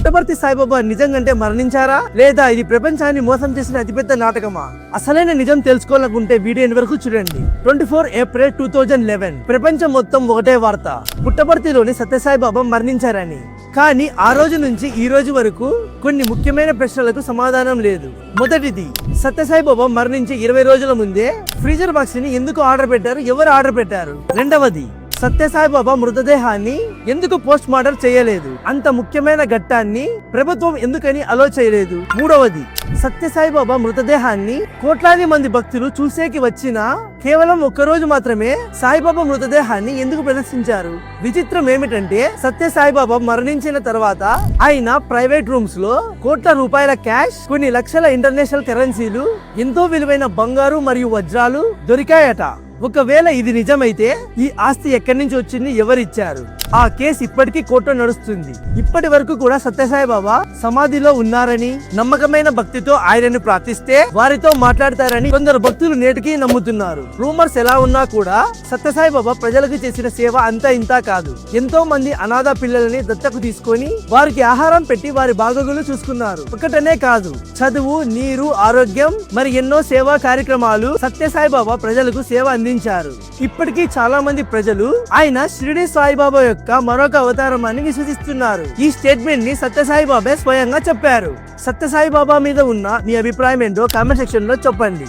పుట్టపర్తి సాయిబాబా నిజంగంటే మరణించారా? లేదా ఇది ప్రపంచాన్ని మోసం చేసిన అతిపెద్ద నాటకమా? అసలైన నిజం తెలుసుకోవాలనుకుంటే వీడియో వరకు చూడండి. Twenty four April two thousand eleven. ప్రపంచం మొత్తం ఒకటే వార్త. పుట్టపర్తిలోని సత్యసాయిబాబా మరణించారని. కానీ ఆ రోజు నుంచి ఈ రోజు వరకు కొన్ని ముఖ్యమైన ప్రశ్నలకు సమాధానం లేదు. మొదటిది సత్యసాయిబాబా మరణించి ఇరవై రోజుల ముందే ఫ్రీజర్ బాక్స్ని ఎందుకు ఆర్డర్ పెట్టారు? ఎవరు ఆర్డర్ పెట్టారు? రెండవది సత్యసాయిబాబా మృతదేహాన్ని ఎందుకు పోస్ట్ మార్టం చేయలేదు? అంత ముఖ్యమైన ఘట్టాన్ని ప్రభుత్వం ఎందుకని అలో చేయలేదు? మూడవది సత్యసాయిబాబా మృతదేహాన్ని కోట్లాది మంది భక్తులు చూసేకి వచ్చిన కేవలం ఒక్కరోజు మాత్రమే సాయిబాబా మృతదేహాన్ని ఎందుకు ప్రదర్శించారు? విచిత్రం ఏమిటంటే సత్య సాయిబాబా మరణించిన తర్వాత ఆయన ప్రైవేట్ రూమ్స్లో కోట్ల రూపాయల క్యాష్ కొన్ని లక్షల ఇంటర్నేషనల్ కరెన్సీలు ఎంతో విలువైన బంగారు మరియు వజ్రాలు దొరికాయట. ఒకవేళ ఇది నిజమైతే ఈ ఆస్తి ఎక్కడి నుంచి వచ్చింది ఎవరిచ్చారు? ఆ కేసు ఇప్పటికీ కోర్టు నడుస్తుంది. ఇప్పటి వరకు కూడా సత్యసాయి బాబా సమాధిలో ఉన్నారని నమ్మకమైన భక్తితో ఆయనను ప్రార్థిస్తే వారితో మాట్లాడతారని కొందరు భక్తులు నేటికి నమ్ముతున్నారు. రూమర్స్ ఎలా ఉన్నా కూడా సత్యసాయి బాబా ప్రజలకు చేసిన సేవ అంతా ఇంతా కాదు. ఎంతో మంది అనాథ పిల్లలని దత్తకు తీసుకొని వారికి ఆహారం పెట్టి వారి బాగోగులు చూసుకున్నారు. ఒకటనే కాదు చదువు నీరు ఆరోగ్యం మరి ఎన్నో సేవా కార్యక్రమాలు సత్యసాయి బాబా ప్రజలకు సేవ అందించారు ఇప్పటికీ చాలా మంది ప్రజలు ఆయన షిరిడి సాయిబాబా యొక్క మరొక అవతారం అని విశ్వసిస్తున్నారు. ఈ స్టేట్మెంట్ని సత్యసాయిబాబే స్వయంగా చెప్పారు. సత్యసాయిబాబా మీద ఉన్న మీ అభిప్రాయం ఏంటో కామెంట్ సెక్షన్లో చెప్పండి.